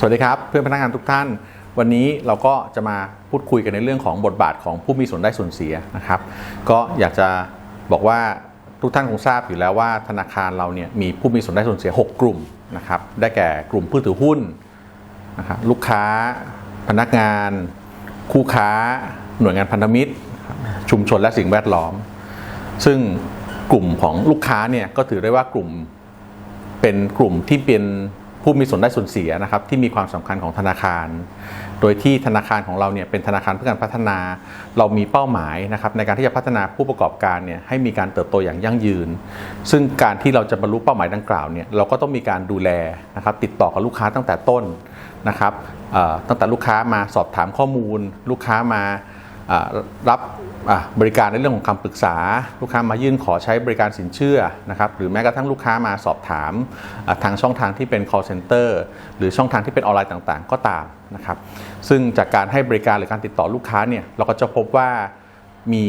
สวัสดีครับ เพื่อนพนักงานทุกท่าน วันนี้เราก็จะมาพูดคุยกันในเรื่องของบทบาทของผู้มีส่วนได้ส่วนเสียนะครับ ก็อยากจะบอกว่าทุกท่านคงทราบอยู่แล้วว่าธนาคารเราเนี่ยมีผู้มีส่วนได้ส่วนเสีย 6 กลุ่มนะครับได้แก่กลุ่มผู้ถือหุ้นนะครับลูกค้า พนักงาน คู่ค้า หน่วยงานพันธมิตร ชุมชนและสิ่งแวดล้อม ซึ่งกลุ่มของลูกค้าเนี่ยก็ถือได้ว่ากลุ่มเป็นกลุ่มที่เป็น ผู้มีส่วนได้ส่วนเสียนะครับที่มีความสำคัญของธนาคาร โดยที่ธนาคารของเราเนี่ยเป็นธนาคารเพื่อการพัฒนา เรามีเป้าหมายนะครับในการที่จะพัฒนาผู้ประกอบการเนี่ยให้มีการเติบโตอย่างยั่งยืน ซึ่งการที่เราจะบรรลุเป้าหมายดังกล่าวเนี่ยเราก็ต้องมีการดูแลนะครับติดต่อกับลูกค้าตั้งแต่ต้นนะครับตั้งแต่ลูกค้ามาสอบถามข้อมูล ลูกค้ามารับ บริการในเรื่องของคำปรึกษา ลูกค้ามายื่นขอใช้บริการสินเชื่อนะครับหรือแม้กระทั่งลูกค้ามาสอบถามทางช่องทางที่เป็น call center หรือช่องทางที่เป็นออนไลน์ต่างๆ ก็ตามนะครับซึ่งจากการให้บริการหรือการติดต่อลูกค้าเนี่ยเราก็จะพบว่ามี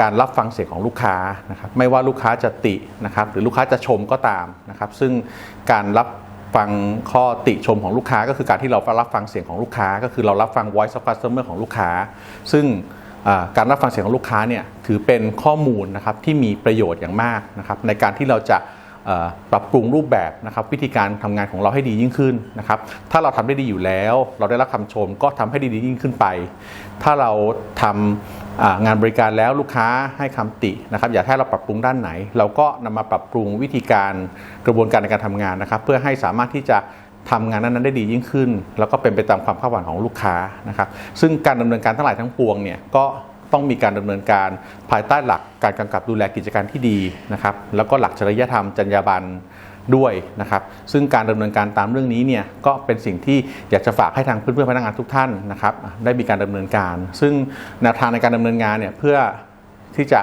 การรับฟังเสียงของลูกค้านะครับไม่ว่าลูกค้าจะตินะครับหรือลูกค้าจะชมก็ตามนะครับซึ่งการรับฟังข้อติชมของลูกค้า ก็คือการที่เรารับฟังเสียงของลูกค้า ก็คือเรารับฟัง voice of customer ของลูกค้า ซึ่ง การรับฟังเสียงของลูกค้าเนี่ยถือเป็นข้อมูลนะครับที่มีประโยชน์อย่างมากนะครับในการที่เราจะปรับปรุงรูปแบบนะครับวิธีการทำงานของเราให้ดียิ่งขึ้นนะครับถ้าเราทำได้ดีอยู่แล้ว เราได้รับคำชมก็ทำให้ดียิ่งขึ้นไป ถ้าเราทำอ่างานบริการแล้วลูกค้าให้คำตินะครับอยากให้เราปรับปรุงด้านไหน เราก็นำมาปรับปรุงวิธีการกระบวนการในการทำงานนะครับ เพื่อให้สามารถที่จะ ทำงานนั้นได้ดียิ่งขึ้น แล้วก็เป็นไปตามความคาดหวังของลูกค้านะครับซึ่งการดำเนินการทั้งหลายทั้งปวงเนี่ยก็ต้องมีการดำเนินการภายใต้หลักการกำกับดูแลกิจการที่ดีนะครับแล้วก็หลักจริยธรรมจรรยาบรรณด้วยนะครับซึ่งการดำเนินการตามเรื่องนี้เนี่ยก็เป็นสิ่งที่อยากจะฝากให้ทางเพื่อนๆพนักงานทุกท่านนะครับได้มีการดำเนินการ ซึ่งแนวทางในการดำเนินงานเนี่ยเพื่อที่จะ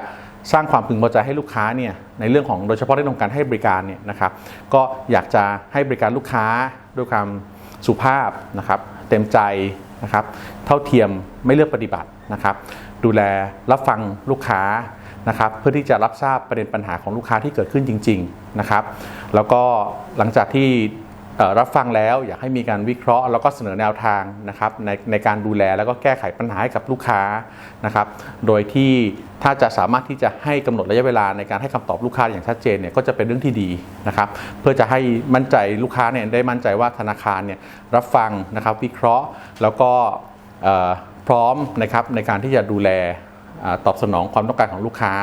สร้างความพึงพอใจให้ลูกค้าเนี่ยในเรื่องของโดยเฉพาะเรื่องของการให้บริการเนี่ยนะครับ ก็อยากจะให้บริการลูกค้าด้วยความสุภาพนะครับ เต็มใจนะครับ เท่าเทียมไม่เลือกปฏิบัตินะครับ ดูแลรับฟังลูกค้านะครับ เพื่อที่จะรับทราบประเด็นปัญหาของลูกค้าที่เกิดขึ้นจริง ๆนะครับ แล้วก็หลังจากที่ รับฟังแล้วอยากให้มีการวิเคราะห์แล้วก็เสนอแนวทางนะครับในในการดูแลแล้วก็แก้ไขปัญหาให้กับลูกค้านะครับโดยที่ถ้าจะสามารถที่จะให้กำหนดระยะเวลาในการให้คำตอบลูกค้าอย่างชัดเจนเนี่ยก็จะเป็นเรื่องที่ดีนะครับเพื่อจะให้มั่นใจลูกค้าเนี่ยได้มั่นใจว่าธนาคารเนี่ยรับฟังนะครับวิเคราะห์แล้วก็พร้อมนะครับในการที่จะดูแลอตอบสนองความต้องการของลูกค้า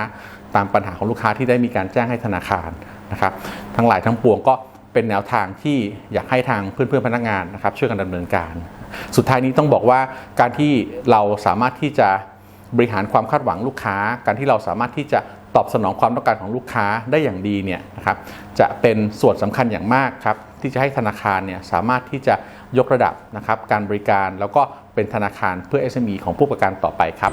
ตามปัญหาของลูกค้าที่ได้มีการแจ้งให้ธนาคารนะครับทั้งหลายทั้งปวงก็ เป็นแนวทางที่อยากให้ทางเพื่อนๆพนักงานนะครับช่วยกันดำเนินการ สุดท้ายนี้ต้องบอกว่าการที่เราสามารถที่จะบริหารความคาดหวังลูกค้า การที่เราสามารถที่จะตอบสนองความต้องการของลูกค้าได้อย่างดีเนี่ยนะครับจะเป็นส่วนสำคัญอย่างมากครับที่จะให้ธนาคารเนี่ยสามารถที่จะยกระดับนะครับการบริการแล้วก็เป็นธนาคารเพื่อ SME ของผู้ประกันต่อไปครับ